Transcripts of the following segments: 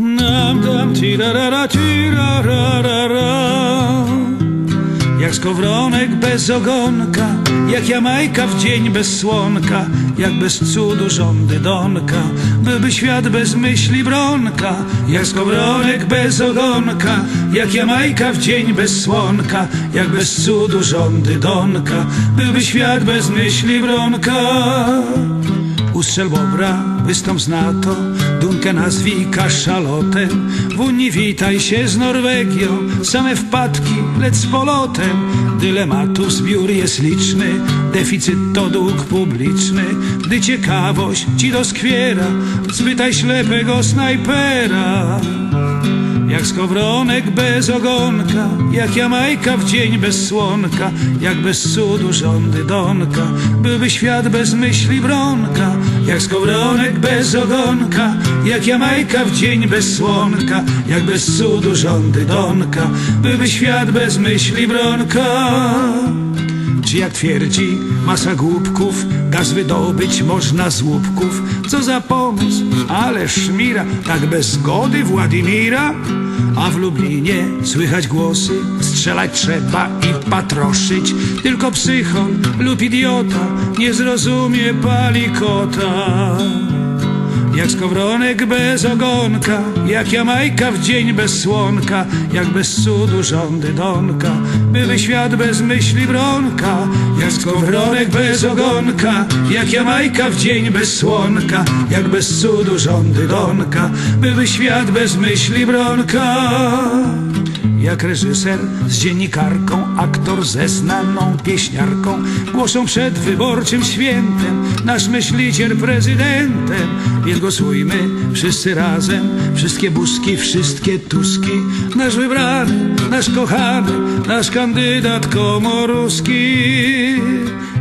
Nam dam ti ra ra ra ti ra ra ra ra. Jak skowronek bez ogonka Jak Jamajka w dzień bez słonka Jak bez cudu rządy Donka Byłby świat bez myśli bronka. Jak skowronek bez ogonka Jak Jamajka w dzień bez słonka Jak bez cudu rządy Donka Byłby świat bez myśli bronka Ustrzel bobra, wystąp z NATO, Dunkę nazwij kaszalotem. W Unii witaj się z Norwegią, same wpadki, lecz z polotem. Dylematów zbiór jest liczny, deficyt to dług publiczny. Gdy ciekawość ci doskwiera, spytaj ślepego snajpera. Jak skowronek bez ogonka, jak Jamajka w dzień bez słonka, jak bez cudu rządy Donka, byłby świat bez myśli bronka. Jak skowronek bez ogonka, jak Jamajka w dzień bez słonka, jak bez cudu rządy Donka, byłby świat bez myśli bronka. Czy jak twierdzi masa głupków, gaz wydobyć można z łupków? Co za pomysł, ale szmira, tak bez zgody Władimira? A w Lublinie słychać głosy, strzelać trzeba i patroszyć. Tylko psychol lub idiota nie zrozumie palikota. Jak skowronek bez ogonka, jak Jamajka w dzień bez słonka, jak bez cudu rządy Donka, były świat bez myśli bronka. Jak skowronek bez ogonka, jak Jamajka w dzień bez słonka, jak bez cudu rządy Donka, były świat bez myśli bronka. Jak reżyser z dziennikarką, aktor ze znaną pieśniarką Głoszą przed wyborczym świętem Nasz myśliciel prezydentem Więc głosujmy wszyscy razem Wszystkie buzki, wszystkie tuski Nasz wybrany, nasz kochany Nasz kandydat komoruski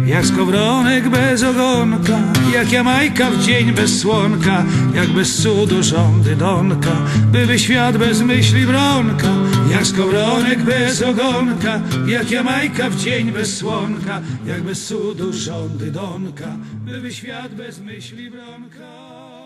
jak skowronek bez ogonka, jak Jamajka w dzień bez słonka, jak bez cudu rządy Donka, były świat bez myśli bronka. Jak skowronek bez ogonka, jak Jamajka w dzień bez słonka, jak bez cudu rządy Donka, były świat bez myśli bronka.